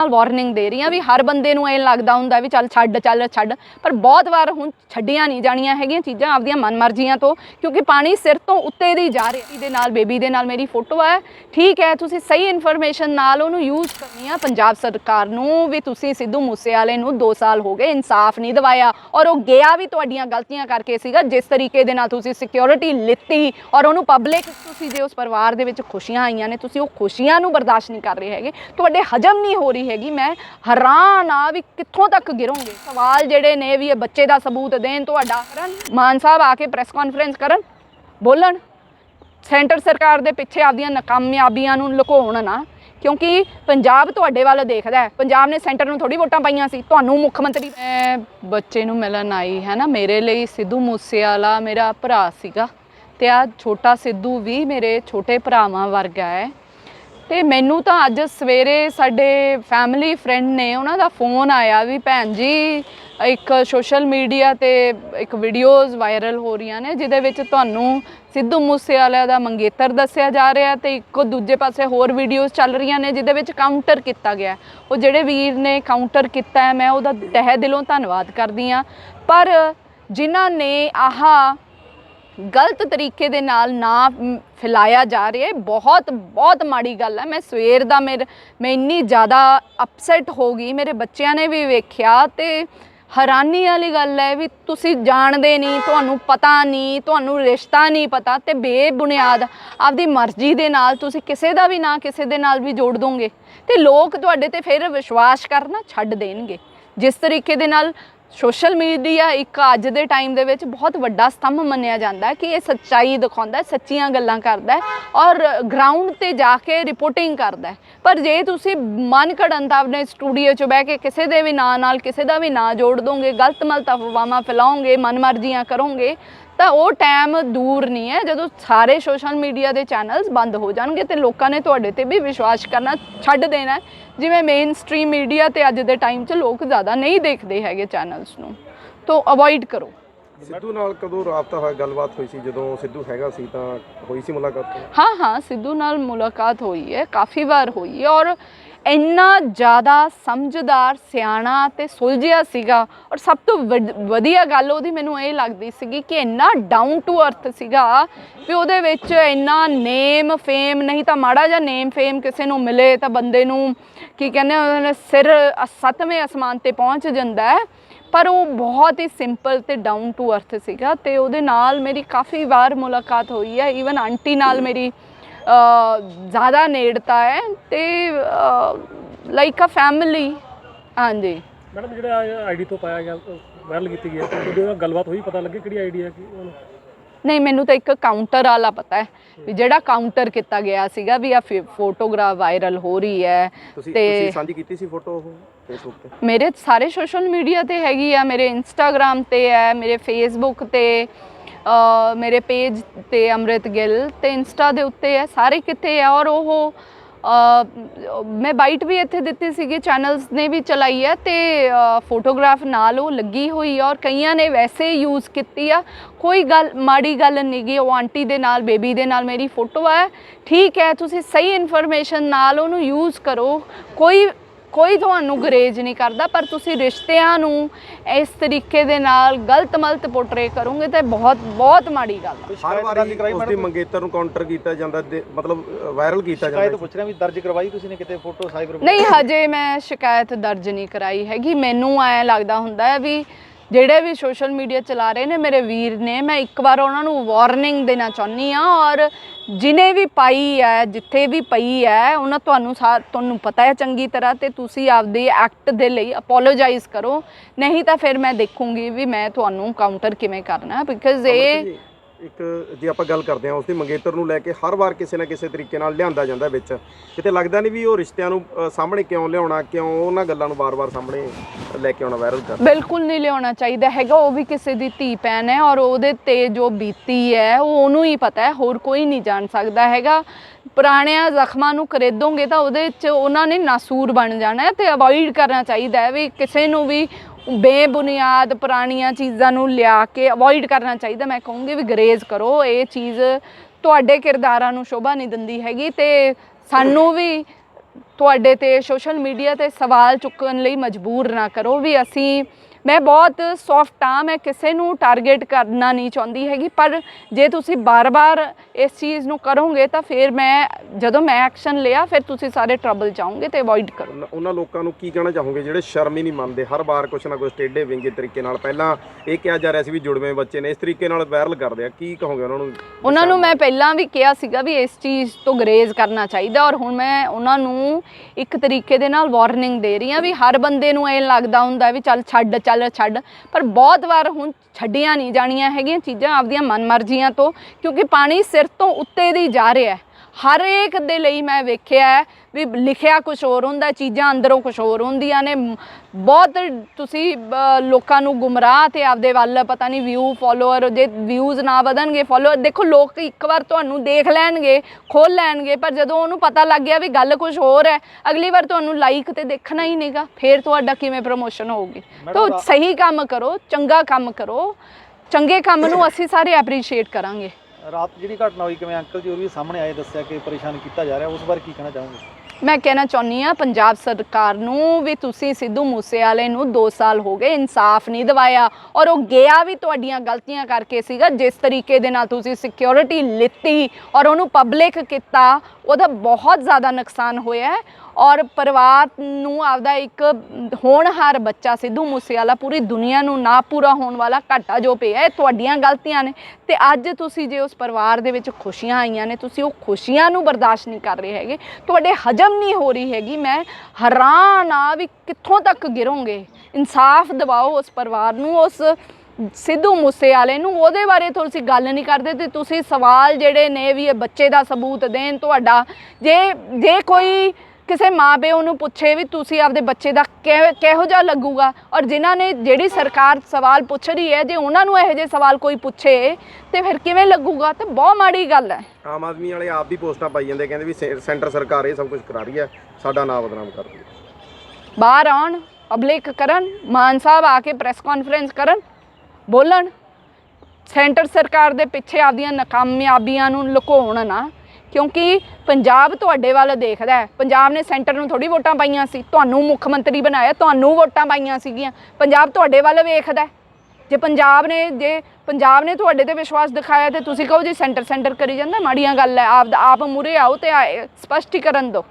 ਨਾਲ ਵਾਰਨਿੰਗ ਦੇ ਰਹੀ ਹਾਂ ਵੀ ਹਰ ਬੰਦੇ ਨੂੰ ਇਹ ਲੱਗਦਾ ਹੁੰਦਾ ਵੀ ਚੱਲ ਛੱਡ ਚੱਲ ਛੱਡ। ਪਰ ਬਹੁਤ ਵਾਰ ਹੁਣ ਛੱਡੀਆਂ ਨਹੀਂ ਜਾਣੀਆਂ ਹੈਗੀਆਂ ਚੀਜ਼ਾਂ ਆਪਦੀਆਂ ਮਨਮਰਜ਼ੀਆਂ ਤੋਂ, ਕਿਉਂਕਿ ਪਾਣੀ ਸਿਰ ਤੋਂ ਉੱਤੇ ਦੀ ਜਾ ਰਿਹਾ। ਇਹਦੇ ਨਾਲ, ਬੇਬੀ ਦੇ ਨਾਲ ਮੇਰੀ ਫੋਟੋ ਹੈ ਠੀਕ ਹੈ, ਤੁਸੀਂ ਸਹੀ ਇਨਫੋਰਮੇਸ਼ਨ ਨਾਲ ਉਹਨੂੰ ਯੂਜ਼ ਕਰਨੀ ਆ। ਪੰਜਾਬ ਸਰਕਾਰ ਨੂੰ ਵੀ ਤੁਸੀਂ ਸਿੱਧੂ ਮੂਸੇਵਾਲੇ ਨੂੰ 2 ਸਾਲ ਹੋ ਗਏ ਇਨਸਾਫ ਨਹੀਂ ਦਿਵਾਇਆ। ਔਰ ਉਹ ਗਿਆ ਵੀ ਤੁਹਾਡੀਆਂ ਗਲਤੀਆਂ ਕਰਕੇ ਸੀਗਾ, ਜਿਸ ਤਰੀਕੇ ਦੇ ਨਾਲ ਤੁਸੀਂ ਸਿਕਿਉਰਿਟੀ ਲਿੱਤੀ ਔਰ ਉਹਨੂੰ ਪਬਲਿਕ ਤੁਸੀਂ ਜੇ ਉਸ ਪਰਿਵਾਰ ਦੇ ਵਿੱਚ ਖੁਸ਼ੀਆਂ ਆਈਆਂ ਨੇ, ਤੁਸੀਂ ਉਹ ਖੁਸ਼ੀਆਂ ਨੂੰ ਬਰਦਾਸ਼ਤ ਨਹੀਂ ਕਰ ਰਹੇ ਹੈਗੇ। ਤੁਹਾਡੇ ਹਜਮ ਨਹੀਂ ਹੋ ਰਹੀ ਹੈਗੀ, ਮੈਂ ਹੈਰਾਨ ਆ ਵੀ ਕਿੱਥੋਂ ਤੱਕ ਗਿਰੋਗੇ। ਸਵਾਲ ਜਿਹੜੇ ਨੇ ਵੀ ਇਹ ਬੱਚੇ ਦਾ ਸਬੂਤ ਦੇਣ ਤੁਹਾਡਾ ਕਰਨ। ਮਾਨ ਸਾਹਿਬ ਆ ਕੇ ਪ੍ਰੈਸ ਕਾਨਫਰੰਸ ਕਰਨ। ਬੋਲਣ। ਸੈਂਟਰ ਸਰਕਾਰ ਦੇ ਪਿੱਛੇ ਆਪਦੀਆਂ ਨਾਕਾਮਯਾਬੀਆਂ ਨੂੰ ਲੁਕਾਉਣ ਨਾ। ਕਿਉਂਕਿ ਪੰਜਾਬ ਤੁਹਾਡੇ ਵੱਲ ਦੇਖਦਾ ਹੈ। ਪੰਜਾਬ ਨੇ ਸੈਂਟਰ ਨੂੰ ਥੋੜੀ ਵੋਟਾਂ ਪਾਈਆਂ ਸੀ। ਤੁਹਾਨੂੰ ਮੁੱਖ ਮੰਤਰੀ ਮੈਂ ਬੱਚੇ ਨੂੰ ਮਿਲਣ ਆਈ, ਹੈ ਨਾ? ਮੇਰੇ ਲਈ ਸਿੱਧੂ ਮੂਸੇਵਾਲਾ ਮੇਰਾ ਭਰਾ ਸੀਗਾ। ਤੇ ਆ ਛੋਟਾ ਸਿੱਧੂ ਵੀ ਮੇਰੇ ਛੋਟੇ ਭਰਾਵਾਂ ਵਰਗਾ ਹੈ। ਤੇ ਮੈਨੂੰ ਤਾਂ ਅੱਜ ਸਵੇਰੇ ਸਾਡੇ ਫੈਮਿਲੀ ਫਰੈਂਡ ਨੇ ਉਹਨਾਂ ਦਾ ਫੋਨ ਆਇਆ ਵੀ ਭੈਣ ਜੀ, ਇੱਕ ਸੋਸ਼ਲ ਮੀਡੀਆ ਤੇ ਇੱਕ ਵੀਡੀਓਜ਼ ਵਾਇਰਲ ਹੋ ਰਹੀਆਂ ਨੇ, ਜਿਹਦੇ ਵਿੱਚ ਤੁਹਾਨੂੰ ਸਿੱਧੂ ਮੂਸੇਵਾਲਾ ਦਾ ਮੰਗੇਤਰ ਦੱਸਿਆ ਜਾ ਰਿਹਾ ਤੇ ਇੱਕੋ ਦੂਜੇ ਪਾਸੇ ਹੋਰ ਵੀਡੀਓਜ਼ ਚੱਲ ਰਹੀਆਂ ਨੇ, ਜਿਹਦੇ ਵਿੱਚ ਕਾਊਂਟਰ ਕੀਤਾ ਗਿਆ। ਉਹ ਜਿਹੜੇ ਵੀਰ ਨੇ ਕਾਊਂਟਰ ਕੀਤਾ ਹੈ, ਮੈਂ ਉਹਦਾ ਤਹਿ ਦਿਲੋਂ ਧੰਨਵਾਦ ਕਰਦੀ ਆ ਪਰ ਜਿਨ੍ਹਾਂ ਨੇ ਆਹਾ ਗਲਤ ਤਰੀਕੇ ਦੇ ਨਾਲ ਨਾ ਫੈਲਾਇਆ ਜਾ ਰਿਹਾ ਹੈ। ਬਹੁਤ ਬਹੁਤ ਮਾੜੀ ਗੱਲ ਹੈ। ਮੈਂ ਸਵੇਰ ਦਾ ਮੇਰੇ, ਮੈਂ ਇੰਨੀ ਜ਼ਿਆਦਾ ਅਪਸੈਟ ਹੋ ਗਈ। ਮੇਰੇ ਬੱਚਿਆਂ ਨੇ ਵੀ ਵੇਖਿਆ ਤੇ ਹੈਰਾਨੀ ਵਾਲੀ ਗੱਲ ਹੈ ਵੀ ਤੁਸੀਂ ਜਾਣਦੇ ਨਹੀਂ, ਤੁਹਾਨੂੰ ਪਤਾ ਨਹੀਂ, ਤੁਹਾਨੂੰ ਰਿਸ਼ਤਾ ਨਹੀਂ ਪਤਾ ਤੇ ਬੇਬੁਨਿਆਦ ਆਪਦੀ ਮਰਜ਼ੀ ਦੇ ਨਾਲ ਤੁਸੀਂ ਕਿਸੇ ਦਾ ਵੀ ਨਾਂ ਕਿਸੇ ਦੇ ਨਾਲ ਵੀ ਜੋੜ ਦੋਗੇ ਤੇ ਲੋਕ ਤੁਹਾਡੇ ਤੇ ਫਿਰ ਵਿਸ਼ਵਾਸ ਕਰਨਾ ਛੱਡ ਦੇਣਗੇ। ਜਿਸ ਤਰੀਕੇ ਦੇ ਨਾਲ ਸੋਸ਼ਲ ਮੀਡੀਆ ਇੱਕ ਅੱਜ ਦੇ ਟਾਈਮ ਦੇ ਵਿੱਚ ਬਹੁਤ ਵੱਡਾ ਸਤੰਭ ਮੰਨਿਆ ਜਾਂਦਾ ਹੈ ਕਿ ਇਹ ਸੱਚਾਈ ਦਿਖਾਉਂਦਾ ਹੈ, ਸੱਚੀਆਂ ਗੱਲਾਂ ਕਰਦਾ ਹੈ ਔਰ ਗਰਾਊਂਡ ਤੇ ਜਾ ਕੇ ਰਿਪੋਰਟਿੰਗ ਕਰਦਾ ਹੈ। ਪਰ ਜੇ ਤੁਸੀਂ ਮਨ ਘੜਨ ਤਾਂ ਆਪਣੇ ਸਟੂਡੀਓ 'ਚ ਬਹਿ ਕੇ ਕਿਸੇ ਦੇ ਵੀ ਨਾਂ ਨਾਲ ਕਿਸੇ ਦਾ ਵੀ ਨਾਂ ਜੋੜ ਦੋਗੇ, ਗਲਤ ਮਲਤ ਅਫਵਾਹਾਂ ਫੈਲਾਓਗੇ, ਮਨਮਰਜ਼ੀਆਂ ਕਰੋਗੇ ਤਾਂ ਉਹ ਟਾਈਮ ਦੂਰ ਨਹੀਂ ਹੈ। ਜਦੋਂ ਸਾਰੇ ਸੋਸ਼ਲ ਮੀਡੀਆ ਦੇ ਚੈਨਲਸ ਬੰਦ ਹੋ ਜਾਣਗੇ ਤੇ ਲੋਕਾਂ ਨੇ ਤੁਹਾਡੇ ਤੇ ਵੀ ਵਿਸ਼ਵਾਸ ਕਰਨਾ ਛੱਡ ਦੇਣਾ। ਜਿਵੇਂ ਮੇਨ ਸਟ੍ਰੀਮ ਮੀਡੀਆ ਤੇ ਅੱਜ ਦੇ ਟਾਈਮ 'ਚ ਲੋਕ ਜ਼ਿਆਦਾ ਨਹੀਂ ਦੇਖਦੇ ਹੈਗੇ ਚੈਨਲਸ ਨੂੰ। ਤੋਂ ਅਵੋਇਡ ਕਰੋ। ਸਿੱਧੂ ਨਾਲ ਕਦੋਂ ਰਾਬਤਾ ਹੋਇਆ? ਗੱਲਬਾਤ ਹੋਈ ਸੀ। ਜਦੋਂ ਸਿੱਧੂ ਹੈਗਾ ਸੀ ਤਾਂ ਹੋਈ ਸੀ ਮੁਲਾਕਾਤ? ਹਾਂ ਹਾਂ ਸਿੱਧੂ ਨਾਲ ਮੁਲਾਕਾਤ ਹੋਈ ਹੈ। ਕਾਫੀ ਵਾਰ ਹੋਈ ਹੈ। ਔਰ ਇੰਨਾ ਜ਼ਿਆਦਾ ਸਮਝਦਾਰ ਸਿਆਣਾ ਤੇ ਸੁਲਝਿਆ ਸੀਗਾ ਔਰ ਸਭ ਤੋਂ ਵੱਡ- ਵਧੀਆ ਗੱਲ ਉਹਦੀ ਮੈਨੂੰ ਇਹ ਲੱਗਦੀ ਸੀਗੀ ਕਿ ਇੰਨਾ ਡਾਊਨ ਟੂ ਅਰਥ ਸੀਗਾ ਵੀ ਉਹਦੇ ਵਿੱਚ ਇੰਨਾ ਨੇਮ ਫੇਮ ਨਹੀਂ ਤਾਂ ਮਾੜਾ ਜਿਹਾ ਨੇਮ ਫੇਮ ਕਿਸੇ ਨੂੰ ਮਿਲੇ ਤਾਂ ਬੰਦੇ ਨੂੰ ਕੀ ਕਹਿੰਦੇ ਆ, ਸਿਰ ਅ- ਸੱਤਵੇਂ ਅਸਮਾਨ ਤੇ ਪਹੁੰਚ ਜਾਂਦਾ ਹੈ। ਪਰ ਉਹ ਬਹੁਤ ਹੀ ਸਿੰਪਲ ਤੇ ਡਾਊਨ ਟੂ ਅਰਥ ਸੀਗਾ ਤੇ ਉਹਦੇ ਨਾਲ ਮੇਰੀ ਕਾਫੀ ਵਾਰ ਮੁਲਾਕਾਤ ਹੋਈ ਹੈ ਈਵਨ ਆਂਟੀ ਨਾਲ ਮੇਰੀ ਜ਼ਿਆਦਾ ਨੇੜਤਾ ਹੈ ਤੇ ਲਾਈਕ ਅ ਫੈਮਿਲੀ ਹਾਂਜੀ। ਮੈਡਮ ਜਿਹੜਾ ਆਈਡੀ ਤੋਂ ਪਾਇਆ ਗਿਆ ਵਾਇਰਲ ਕੀਤੀ ਗਿਆ ਉਹਦੇ ਨਾਲ ਗੱਲਬਾਤ ਹੋਈ ਪਤਾ ਲੱਗੇ ਕਿਹੜੀ ਆਈਡੀ ਹੈ ਕਿ ਉਹਨੂੰ ਨਹੀਂ ਮੈਨੂੰ ਤਾਂ ਇੱਕ ਕਾਊਂਟਰ ਵਾਲਾ ਪਤਾ ਹੈ ਵੀ ਜਿਹੜਾ ਕਾਊਂਟਰ ਕੀਤਾ ਗਿਆ ਸੀਗਾ ਵੀ ਆ ਫੋਟੋਗ੍ਰਾਫ ਵਾਇਰਲ ਹੋ ਰਹੀ ਹੈ ਤੁਸੀਂ ਤੇ ਤੁਸੀਂ ਸਾਂਝੀ ਕੀਤੀ ਸੀ ਫੋਟੋ ਉਹ ਫੇਸਬੁੱਕ ਤੇ? ਮੇਰੇ ਸਾਰੇ ਸੋਸ਼ਲ ਮੀਡੀਆ ਤੇ ਹੈਗੀ ਆ ਮੇਰੇ ਇੰਸਟਾਗ੍ਰam ਤੇ ਹੈ ਮੇਰੇ ਫੇਸਬੁੱਕ ਤੇ ਮੇਰੇ ਪੇਜ ਤੇ ਅੰਮ੍ਰਿਤ ਗਿੱਲ ਤੇ ਇੰਸਟਾ ਦੇ ਉੱਤੇ ਹੈ, ਸਾਰੇ ਕਿੱਥੇ ਹੈ ਔਰ ਉਹ ਮੈਂ ਬਾਈਟ ਵੀ ਇੱਥੇ ਦਿੱਤੀ ਸੀਗੀ ਚੈਨਲਸ ਨੇ ਵੀ ਚਲਾਈ ਹੈ ਤੇ ਫੋਟੋਗ੍ਰਾਫ ਨਾਲ ਉਹ ਲੱਗੀ ਹੋਈ ਹੈ ਔਰ ਕਈਆਂ ਨੇ ਵੈਸੇ ਯੂਜ਼ ਕੀਤੀ ਆ। ਕੋਈ ਗੱਲ, ਮਾੜੀ ਗੱਲ ਨਹੀਂ ਗੀ, ਉਹ ਆਂਟੀ ਦੇ ਨਾਲ, ਬੇਬੀ ਦੇ ਨਾਲ ਮੇਰੀ ਫੋਟੋ ਹੈ ਠੀਕ ਹੈ, ਤੁਸੀਂ ਸਹੀ ਇਨਫੋਰਮੇਸ਼ਨ ਨਾਲ ਉਹਨੂੰ ਯੂਜ਼ ਕਰੋ। ਕੋਈ ਕੋਈ ਤੁਹਾਨੂੰ ਗਰੇਜ ਨਹੀਂ ਕਰਦਾ ਪਰ ਤੁਸੀਂ ਰਿਸ਼ਤਿਆਂ ਨੂੰ ਇਸ ਤਰੀਕੇ ਦੇ ਨਾਲ ਗਲਤ ਮਲਤ ਪੋਰਟਰੇ ਕਰੋਗੇ ਤੇ ਬਹੁਤ ਬਹੁਤ ਮਾੜੀ ਗੱਲ ਹੈ ਹਰ ਵਾਰੀ ਉਸ ਦੀ ਮੰਗੇਤਰ ਨੂੰ ਕਾਊਂਟਰ ਕੀਤਾ ਜਾਂਦਾ ਮਤਲਬ ਵਾਇਰਲ ਕੀਤਾ ਜਾਂਦਾ ਸ਼ਿਕਾਇਤ। ਪੁੱਛ ਰਿਹਾ ਵੀ ਦਰਜ ਕਰਵਾਈ ਤੁਸੀਂ ਨੇ ਕਿਤੇ ਫੋਟੋ ਸਾਈਬਰ ਨਹੀਂ ਹਜੇ ਮੈਂ ਸ਼ਿਕਾਇਤ ਦਰਜ ਨਹੀਂ ਕਰਾਈ ਹੈਗੀ। ਮੈਨੂੰ ਐ ਲੱਗਦਾ ਹੁੰਦਾ ਹੈ ਵੀ ਜਿਹੜੇ ਵੀ ਸੋਸ਼ਲ ਮੀਡੀਆ ਚਲਾ ਰਹੇ ਨੇ ਮੇਰੇ ਵੀਰ ਨੇ, ਮੈਂ ਇੱਕ ਵਾਰ ਉਹਨਾਂ ਨੂੰ ਵਾਰਨਿੰਗ ਦੇਣਾ ਚਾਹੁੰਦੀ ਆ ਔਰ ਜਿਨੇ ਵੀ ਪਾਈ ਹੈ, ਜਿੱਥੇ ਵੀ ਪਈ ਹੈ, ਉਹਨਾਂ ਤੁਹਾਨੂੰ ਤੁਹਾਨੂੰ ਪਤਾ ਹੈ ਚੰਗੀ ਤਰ੍ਹਾਂ ਤੇ ਤੁਸੀਂ ਆਪਦੇ ਐਕਟ ਦੇ ਲਈ ਅਪੋਲੋਜਾਈਜ਼ ਕਰੋ। ਨਹੀਂ ਤਾਂ ਫਿਰ ਮੈਂ ਦੇਖੂੰਗੀ ਵੀ ਮੈਂ ਤੁਹਾਨੂੰ ਕਾਊਂਟਰ ਕਿਵੇਂ ਕਰਨਾ ਬਿਕਾਜ਼ ਇਹ ਇੱਕ ਜੇ ਆਪਾਂ ਗੱਲ ਕਰਦੇ ਹਾਂ ਉਸ ਦੀ ਮੰਗੇਤਰ ਨੂੰ ਲੈ ਕੇ ਹਰ ਵਾਰ ਕਿਸੇ ਨਾ ਕਿਸੇ ਤਰੀਕੇ ਨਾਲ ਲਿਆਂਦਾ ਜਾਂਦਾ ਵਿੱਚ। ਕਿਤੇ ਲੱਗਦਾ ਨਹੀਂ ਵੀ ਉਹ ਰਿਸ਼ਤਿਆਂ ਨੂੰ ਅ, ਸਾਹਮਣੇ ਕਿਉਂ ਲਿਆਉਣਾ ਕਿਉਂ ਉਹਨਾਂ ਗੱਲਾਂ ਨੂੰ ਵਾਰ-ਵਾਰ ਸਾਹਮਣੇ ਲੈ ਕੇ ਆਉਣਾ ਵਾਇਰਲ ਕਰ? ਬਿਲਕੁਲ ਨਹੀਂ ਲਿਆਉਣਾ ਚਾਹੀਦਾ ਹੈਗਾ ਉਹ ਵੀ ਕਿਸੇ ਦੀ ਧੀ ਭੈਣ ਹੈ ਔਰ ਉਹਦੇ ਤੇ ਜੋ ਬੀਤੀ ਹੈ ਉਹ ਉਹਨੂੰ ਹੀ ਪਤਾ ਹੈ ਹੋਰ ਕੋਈ ਨਹੀਂ ਜਾਣ ਸਕਦਾ ਹੈਗਾ। ਪੁਰਾਣਿਆਂ ਜ਼ਖਮਾਂ ਨੂੰ ਖਰੀਦੋਗੇ ਤਾਂ ਉਹਦੇ 'ਚ ਉਹਨਾਂ ਨੇ ਨਾਸੂਰ ਬਣ ਜਾਣਾ ਹੈ ਤੇ ਅਵੋਇਡ ਕਰਨਾ ਚਾਹੀਦਾ ਹੈ ਵੀ ਕਿਸੇ ਨੂੰ ਵੀ ਬੇਬੁਨਿਆਦ ਪੁਰਾਣੀਆਂ ਚੀਜ਼ਾਂ ਨੂੰ ਲਿਆ ਕੇ ਅਵੋਇਡ ਕਰਨਾ ਚਾਹੀਦਾ। ਮੈਂ ਕਹੂੰਗੀ ਵੀ ਗਰੇਜ਼ ਕਰੋ। ਇਹ ਚੀਜ਼ ਤੁਹਾਡੇ ਕਿਰਦਾਰਾਂ ਨੂੰ ਸ਼ੋਭਾ ਨਹੀਂ ਦਿੰਦੀ ਹੈਗੀ ਤੇ ਸਾਨੂੰ ਵੀ ਤੁਹਾਡੇ ਤੇ ਸੋਸ਼ਲ ਮੀਡੀਆ ਤੇ ਸਵਾਲ ਚੁੱਕਣ ਲਈ ਮਜਬੂਰ ਨਾ ਕਰੋ। ਵੀ ਅਸੀਂ ਮੈਂ ਬਹੁਤ ਸੌਫਟ ਆ ਮੈਂ ਕਿਸੇ ਨੂੰ ਟਾਰਗੇਟ ਕਰਨਾ ਨਹੀਂ ਚਾਹੁੰਦੀ ਹੈਗੀ ਪਰ ਜੇ ਤੁਸੀਂ ਬਾਰ-ਬਾਰ ਇਸ ਚੀਜ਼ ਨੂੰ ਕਰੋਗੇ ਤਾਂ ਫਿਰ ਮੈਂ ਜਦੋਂ ਮੈਂ ਐਕਸ਼ਨ ਲਿਆ ਫਿਰ ਤੁਸੀਂ ਸਾਰੇ ਟਰਬਲ ਚਾਹੋਗੇ ਤੇ ਅਵੋਇਡ ਕਰੋ। ਉਹਨਾਂ- ਉਹਨਾਂ ਲੋਕਾਂ ਨੂੰ ਕੀ ਕਹਿਣਾ ਚਾਹੋਗੇ ਜਿਹੜੇ ਸ਼ਰਮ ਹੀ ਨਹੀਂ ਮੰਨਦੇ? ਹਰ ਵਾਰ ਕੁਛ ਨਾ ਕੁਛ ਟੇਢੇ ਵਿੰਗੇ ਤਰੀਕੇ ਨਾਲ। ਪਹਿਲਾਂ ਇਹ ਕਿਹਾ ਜਾ ਰਿਹਾ ਸੀ ਵੀ ਜੁੜਵੇਂ ਬੱਚੇ ਨੇ ਇਸ ਤਰੀਕੇ ਨਾਲ ਵਾਇਰਲ ਕਰਦੇ ਆ। ਕੀ ਕਹੋਗੇ ਉਹਨਾਂ ਨੂੰ? ਉਹਨਾਂ ਨੂੰ ਮੈਂ ਪਹਿਲਾਂ ਵੀ ਕਿਹਾ ਸੀਗਾ ਵੀ ਇਸ ਚੀਜ਼ ਤੋਂ ਗਰੇਜ਼ ਕਰਨਾ ਚਾਹੀਦਾ ਔਰ ਹੁਣ ਮੈਂ ਉਹਨਾਂ ਨੂੰ ਇੱਕ ਤਰੀਕੇ ਦੇ ਨਾਲ ਵਾਰਨਿੰਗ ਦੇ ਰਹੀ ਹਾਂ ਵੀ ਹਰ ਬੰਦੇ ਨੂੰ ਇਹ ਲੱਗਦਾ ਹੁੰਦਾ ਵੀ ਚੱਲ ਛੱਡ ਚੱਲ ਛੱਡ। ਪਰ ਬਹੁਤ ਵਾਰ ਹੁਣ ਛੱਡੀਆਂ ਨਹੀਂ ਜਾਣੀਆਂ ਹੈਗੀਆਂ ਚੀਜ਼ਾਂ ਆਪਦੀਆਂ ਮਨਮਰਜ਼ੀਆਂ ਤੋਂ, ਕਿਉਂਕਿ ਪਾਣੀ ਸਿਰ ਤੋਂ ਉੱਤੇ ਦੀ ਜਾ ਰਿਹਾ ਹੈ। ਹਰ ਇੱਕ ਦੇ ਲਈ ਮੈਂ ਵੇਖਿਆ ਵੀ ਲਿਖਿਆ ਕੁਝ ਹੋਰ ਹੁੰਦਾ ਚੀਜ਼ਾਂ ਅੰਦਰੋਂ ਕੁਝ ਹੋਰ ਹੁੰਦੀਆਂ ਨੇ। ਬਹੁਤ ਤੁਸੀਂ ਲੋਕਾਂ ਨੂੰ ਗੁੰਮਰਾਹ ਤੇ ਆਪਦੇ ਵੱਲ ਪਤਾ ਨਹੀਂ ਵਿਊ ਫਾਲੋਅਰ ਜੇ ਵਿਊਜ਼ ਨਾ ਵਧਣਗੇ ਫਾਲੋਅਰ ਦੇਖੋ ਲੋਕ ਇੱਕ ਵਾਰ ਤੁਹਾਨੂੰ ਦੇਖ ਲੈਣਗੇ ਖੋਲ ਲੈਣਗੇ ਪਰ ਜਦੋਂ ਉਹਨੂੰ ਪਤਾ ਲੱਗ ਗਿਆ ਵੀ ਗੱਲ ਕੁਝ ਹੋਰ ਹੈ ਅਗਲੀ ਵਾਰ ਤੁਹਾਨੂੰ ਲਾਈਕ ਤੇ ਦੇਖਣਾ ਹੀ ਨਹੀਂਗਾ ਫਿਰ ਤੁਹਾਡਾ ਕਿਵੇਂ ਪ੍ਰਮੋਸ਼ਨ ਹੋਊਗੀ? ਤਾਂ ਸਹੀ ਕੰਮ ਕਰੋ ਚੰਗਾ ਕੰਮ ਕਰੋ ਚੰਗੇ ਕੰਮ ਨੂੰ ਅਸੀਂ ਸਾਰੇ ਐਪਰੀਸ਼ੀਏਟ ਕਰਾਂਗੇ। ਰਾਤ ਜਿਹੜੀ ਘਟਨਾ ਹੋਈ, ਕਿਵੇਂ ਅੰਕਲ ਜੀ ਹੋਰ ਵੀ ਸਾਹਮਣੇ ਆਏ, ਦੱਸਿਆ ਕਿ ਪਰੇਸ਼ਾਨ ਕੀਤਾ ਜਾ ਰਿਹਾ, ਉਸ ਬਾਰੇ ਕੀ ਕਹਿਣਾ ਚਾਹੋਗੇ? ਮੈਂ ਕਹਿਣਾ ਚਾਹੁੰਦੀ ਆ ਪੰਜਾਬ ਸਰਕਾਰ ਨੂੰ ਵੀ ਤੁਸੀਂ ਸਿੱਧੂ ਮੂਸੇਵਾਲੇ ਨੂੰ 2 ਸਾਲ ਹੋ ਗਏ ਇਨਸਾਫ ਨਹੀਂ ਦਿਵਾਇਆ ਔਰ ਉਹ ਗਿਆ ਵੀ ਤੁਹਾਡੀਆਂ ਗਲਤੀਆਂ ਕਰਕੇ ਸੀਗਾ, ਜਿਸ ਤਰੀਕੇ ਦੇ ਨਾਲ ਤੁਸੀਂ ਸਿਕਿਉਰਿਟੀ ਲਿੱਤੀ ਔਰ ਉਹਨੂੰ ਪਬਲਿਕ ਕੀਤਾ, ਉਹਦਾ ਬਹੁਤ ਜ਼ਿਆਦਾ ਨੁਕਸਾਨ ਹੋਇਆ ਹੈ। ਔਰ ਪਰਿਵਾਰ ਨੂੰ ਆਪਦਾ ਇੱਕ ਹੋਣਹਾਰ ਬੱਚਾ ਸਿੱਧੂ ਮੂਸੇਵਾਲਾ ਪੂਰੀ ਦੁਨੀਆ ਨੂੰ ਨਾ ਪੂਰਾ ਹੋਣ ਵਾਲਾ ਘਾਟਾ ਜੋ ਪਿਆ ਇਹ ਤੁਹਾਡੀਆਂ ਗਲਤੀਆਂ ਨੇ। ਤੇ ਅੱਜ ਤੁਸੀਂ ਜੇ ਉਸ ਪਰਿਵਾਰ ਦੇ ਵਿੱਚ ਖੁਸ਼ੀਆਂ ਆਈਆਂ ਨੇ, ਤੁਸੀਂ ਉਹ ਖੁਸ਼ੀਆਂ ਨੂੰ ਬਰਦਾਸ਼ਤ ਨਹੀਂ ਕਰ ਰਹੇ ਹੈਗੇ। ਤੁਹਾਡੇ ਹਜਮ ਨਹੀਂ ਹੋ ਰਹੀ ਹੈਗੀ। ਮੈਂ ਹੈਰਾਨ ਆ ਵੀ ਕਿੱਥੋਂ ਤੱਕ ਗਿਰੋਗੇ। ਇਨਸਾਫ ਦਿਵਾਓ ਉਸ ਪਰਿਵਾਰ ਨੂੰ, ਉਸ ਸਿੱਧੂ ਮੂਸੇਵਾਲੇ ਨੂੰ। ਉਹਦੇ ਬਾਰੇ ਤੁਸੀਂ ਗੱਲ ਨਹੀਂ ਕਰਦੇ ਤੇ ਤੁਸੀਂ ਸਵਾਲ ਜਿਹੜੇ ਨੇ ਵੀ ਇਹ ਬੱਚੇ ਦਾ ਸਬੂਤ ਦੇਣ ਤੁਹਾਡਾ। ਜੇ ਜੇ ਕੋਈ ਕਿਸੇ ਮਾਪਿਓ ਨੂੰ ਪੁੱਛੇ ਵੀ ਤੁਸੀਂ ਆਪਦੇ ਬੱਚੇ ਦਾ ਕਿਹ- ਕਿਹੋ ਜਿਹਾ ਲੱਗੂਗਾ? ਔਰ ਜਿਨ੍ਹਾਂ ਨੇ ਜਿਹੜੀ ਸਰਕਾਰ ਸਵਾਲ ਪੁੱਛ ਰਹੀ ਹੈ ਜੇ ਉਹਨਾਂ ਨੂੰ ਇਹੋ ਜਿਹੇ ਸਵਾਲ ਕੋਈ ਪੁੱਛੇ ਤੇ ਫਿਰ ਕਿਵੇਂ ਲੱਗੂਗਾ? ਤੇ ਬਹੁਤ ਮਾੜੀ ਗੱਲ ਹੈ। ਆਮ ਆਦਮੀ ਵਾਲੇ ਆਪ ਵੀ ਪੋਸਟਾਂ ਪਾਈ ਜਾਂਦੇ ਕਹਿੰਦੇ ਵੀ ਸੇ- ਸੈਂਟਰ ਸਰਕਾਰ ਇਹ ਸਭ ਕੁਝ ਕਰਾ ਰਹੀ ਹੈ ਸਾਡਾ ਨਾਮ ਬਦਨਾਮ ਕਰ ਰਹੀ ਹੈ। ਬਾਹਰ ਆਉਣ ਪਬਲਿਕ ਕਰਨ ਮਾਨ ਸਾਹਿਬ ਆ ਕੇ ਪ੍ਰੈਸ ਕਾਨਫਰੰਸ ਕਰਨ ਬੋਲਣ ਸੈਂਟਰ ਸਰਕਾਰ ਦੇ ਪਿੱਛੇ ਆਪਦੀਆਂ ਨਾਕਾਮਯਾਬੀਆਂ ਨੂੰ ਲੁਕਾਉਣ ਨਾ। ਕਿਉਂਕਿ ਪੰਜਾਬ ਤੁਹਾਡੇ ਵੱਲ ਦੇਖਦਾ ਹੈ। ਪੰਜਾਬ ਨੇ ਸੈਂਟਰ ਨੂੰ ਥੋੜੀ ਵੋਟਾਂ ਪਾਈਆਂ ਸੀ। ਤੁਹਾਨੂੰ ਮੁੱਖ ਮੰਤਰੀ ਬਣਾਇਆ, ਤੁਹਾਨੂੰ ਵੋਟਾਂ ਪਾਈਆਂ ਸੀਗੀਆਂ। ਪੰਜਾਬ ਤੁਹਾਡੇ ਵੱਲ ਵੇਖਦਾ ਜੇ ਪੰਜਾਬ ਨੇ ਜੇ ਪੰਜਾਬ ਨੇ ਤੁਹਾਡੇ ਤੇ ਵਿਸ਼ਵਾਸ ਦਿਖਾਇਆ ਤੇ ਤੁਸੀਂ ਕਹੋ ਜੀ ਸੈਂਟਰ ਸੈਂਟਰ ਕਰੀ ਜਾਂਦਾ, ਮਾੜੀਆਂ ਗੱਲ ਹੈ। ਆਪ ਆਪ ਮੂਰੇ ਆਓ ਤੇ ਆ- ਸਪਸ਼ਟੀਕਰਨ ਦਿਓ।